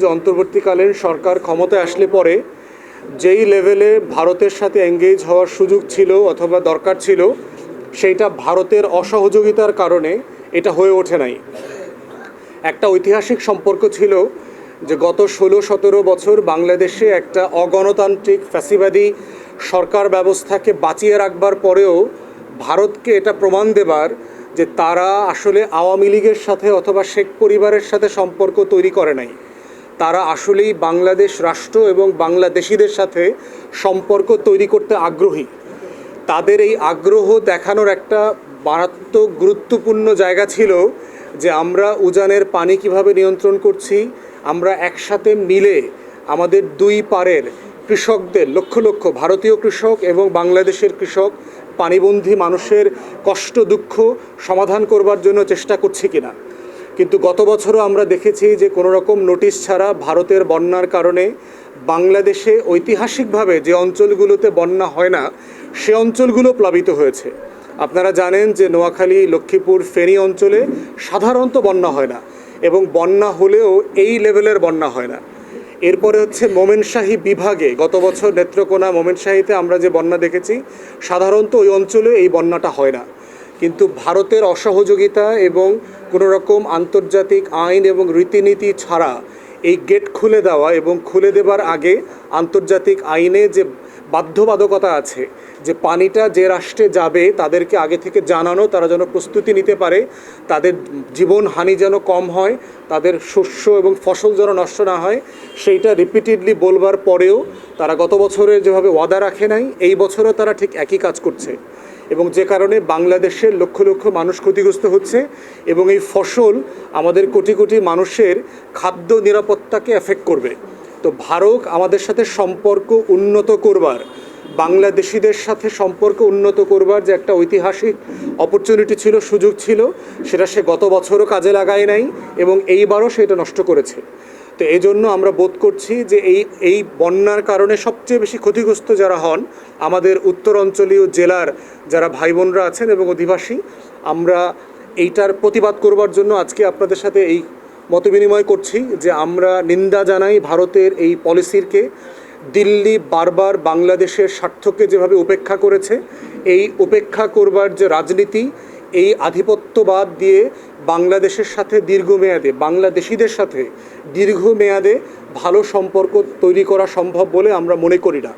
যে অন্তর্বর্তীকালীন সরকার ক্ষমতায় আসলে পরে যেই লেভেলে ভারতের সাথে এঙ্গেজ হওয়ার সুযোগ ছিল অথবা দরকার ছিল, সেইটা ভারতের অসহযোগিতার কারণে এটা হয়ে ওঠে নাই। একটা ঐতিহাসিক সম্পর্ক ছিল যে গত ষোলো সতেরো বছর বাংলাদেশে একটা অগণতান্ত্রিক ফ্যাসিবাদী সরকার ব্যবস্থাকে বাঁচিয়ে রাখবার পরেও ভারতকে এটা প্রমাণ দেবার যে তারা আসলে আওয়ামী লীগের সাথে অথবা শেখ পরিবারের সাথে সম্পর্ক তৈরি করে নাই। তারা আসলেই বাংলাদেশ রাষ্ট্র এবং বাংলাদেশিদের সাথে সম্পর্ক তৈরি করতে আগ্রহী। তাদের এই আগ্রহ দেখানোর একটা মারাত্মক গুরুত্বপূর্ণ জায়গা ছিল যে আমরা উজানের পানি কীভাবে নিয়ন্ত্রণ করছি, আমরা একসাথে মিলে আমাদের দুই পারের কৃষকদের, লক্ষ লক্ষ ভারতীয় কৃষক এবং বাংলাদেশের কৃষক পানিবন্ধী মানুষের কষ্ট দুঃখ সমাধান করবার জন্য চেষ্টা করছি কিনা। কিন্তু গত বছরও আমরা দেখেছি যে কোনো রকম নোটিশ ছাড়া ভারতের বন্যার কারণে বাংলাদেশে ঐতিহাসিকভাবে যে অঞ্চলগুলোতে বন্যা হয় না, সে অঞ্চলগুলো প্লাবিত হয়েছে। আপনারা জানেন যে নোয়াখালী, লক্ষ্মীপুর, ফেনী অঞ্চলে সাধারণত বন্যা হয় না এবং বন্যা হলেও এই লেভেলের বন্যা হয় না। এরপরে হচ্ছে মোমেনশাহী বিভাগে গত বছর নেত্রকোনা মোমেনশাহীতে আমরা যে বন্যা দেখেছি, সাধারণত ওই অঞ্চলে এই বন্যাটা হয় না। কিন্তু ভারতের অসহযোগিতা এবং কোনো রকম আন্তর্জাতিক আইন এবং রীতিনীতি ছাড়া এই গেট খুলে দেওয়া এবং খুলে দেবার আগে আন্তর্জাতিক আইনে যে বাধ্যবাধকতা আছে, যে পানিটা যে রাষ্ট্রে যাবে তাদেরকে আগে থেকে জানানো, তারা যেন প্রস্তুতি নিতে পারে, তাদের জীবন হানি যেন কম হয়, তাদের শস্য এবং ফসল যেন নষ্ট না হয়, সেইটা রিপিটেডলি বলবার পরেও তারা গত বছরে যেভাবে ওয়াদা রাখে নাই, এই বছরও তারা ঠিক একই কাজ করছে। এবং যে কারণে বাংলাদেশের লক্ষ লক্ষ মানুষ ক্ষতিগ্রস্ত হচ্ছে এবং এই ফসল আমাদের কোটি কোটি মানুষের খাদ্য নিরাপত্তাকে এফেক্ট করবে। তো ভারত আমাদের সাথে সম্পর্ক উন্নত করবার, বাংলাদেশিদের সাথে সম্পর্ক উন্নত করবার যে একটা ঐতিহাসিক অপরচুনিটি ছিল, সুযোগ ছিল, সেটা সে গত বছরও কাজে লাগায় নাই এবং এইবারও সেটা নষ্ট করেছে। তো এই জন্য আমরা বোধ করছি যে এই এই বন্যার কারণে সবচেয়ে বেশি ক্ষতিগ্রস্ত যারা হন আমাদের উত্তর অঞ্চলীয় জেলার যারা ভাই বোনরা আছেন এবং অধিবাসী, আমরা এইটার প্রতিবাদ করবার জন্য আজকে আপনাদের সাথে এই মতবিনিময় করছি যে আমরা নিন্দা জানাই ভারতের এই পলিসিরকে। দিল্লি বারবার বাংলাদেশের স্বার্থকে যেভাবে উপেক্ষা করেছে, এই উপেক্ষা করবার যে রাজনীতি এই আধিপত্যবাদ দিয়ে বাংলাদেশের সাথে দীর্ঘমেয়াদে, বাংলাদেশিদের সাথে দীর্ঘমেয়াদে ভালো সম্পর্ক তৈরি করা সম্ভব বলে আমরা মনে করি না।